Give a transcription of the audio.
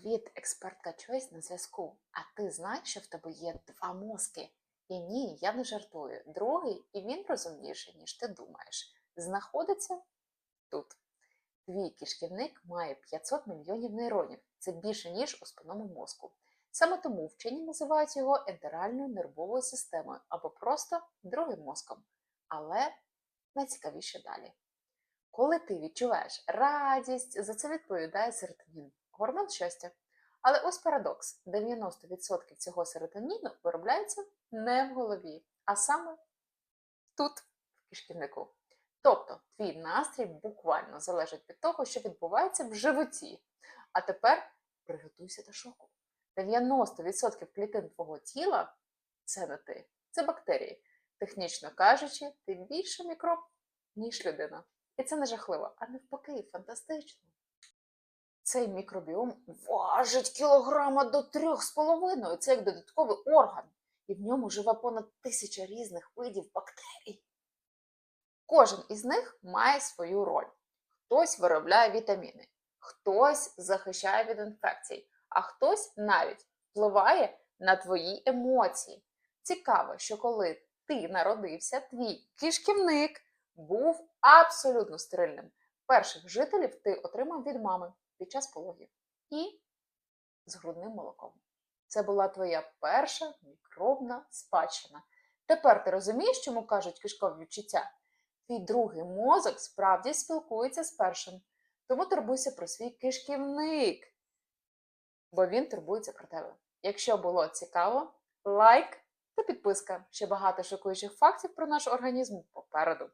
Привіт, експертка Choice на зв'язку. А ти знаєш, що в тебе є два мозки? І ні, я не жартую. Другий, і він розумніший, ніж ти думаєш, знаходиться тут. Твій кишківник має 500 мільйонів нейронів. Це більше, ніж у спинному мозку. Саме тому вчені називають його ентеральною нервовою системою або просто другим мозком. Але найцікавіше далі. Коли ти відчуваєш радість, за це відповідає серотонін, гормон щастя. Але ось парадокс: 90% цього серотоніну виробляється не в голові, а саме тут, в кишківнику. Тобто, твій настрій буквально залежить від того, що відбувається в животі. А тепер приготуйся до шоку. 90% клітин твого тіла це не ти, це бактерії. Технічно кажучи, ти більше мікроб, ніж людина. І це не жахливо, а навпаки, фантастично. Цей мікробіом важить кілограма до трьох з половиною. Це як додатковий орган. І в ньому живе понад тисяча різних видів бактерій. Кожен із них має свою роль. Хтось виробляє вітаміни, хтось захищає від інфекцій, а хтось навіть впливає на твої емоції. Цікаво, що коли ти народився, твій кишківник був абсолютно стерильним. Перших жителів ти отримав від мами під час пологів і з грудним молоком. Це була твоя перша мікробна спадщина. Тепер ти розумієш, чому кажуть кишкові відчуття? Твій другий мозок справді спілкується з першим. Тому турбуйся про свій кишківник, бо він турбується про тебе. Якщо було цікаво, лайк та підписка. Ще багато шокуючих фактів про наш організм попереду.